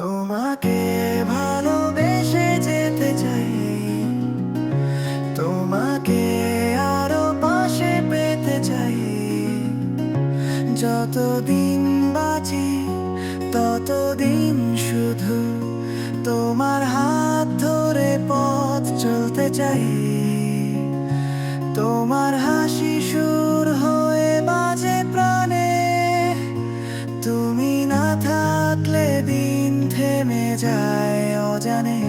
তোমাকে ভালোবেসে যেতে চাই। তোমাকে আরও পাশে পেতে চাই। যতদিন বাঁচি, ততদিন শুধু তোমার হাত ধরে পথ চলতে চাই। তোমার হাসি যায় অজানে।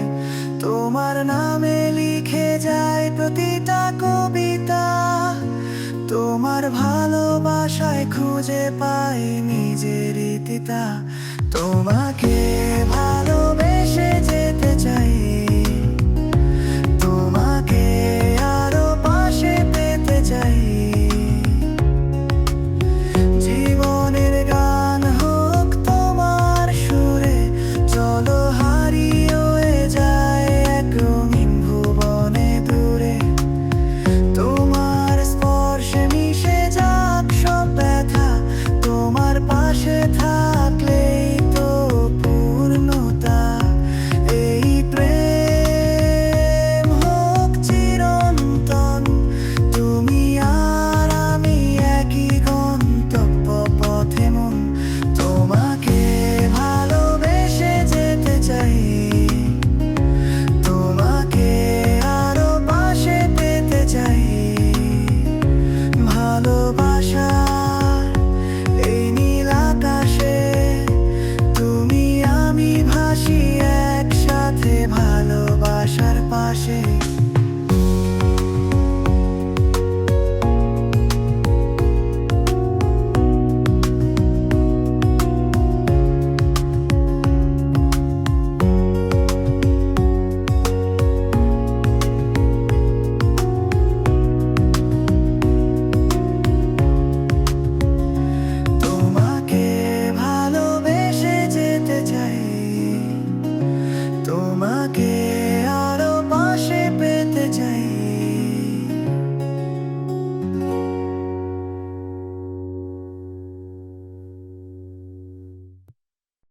তোমার নামে লিখে যায় প্রতিটা কবিতা। তোমার ভালোবাসায় খুঁজে পাই নিজের ইতিতা তোমাকে আশার এই নীল আকাশে তুমি আমি ভাসি একসাথে ভালোবাসার পাশে। que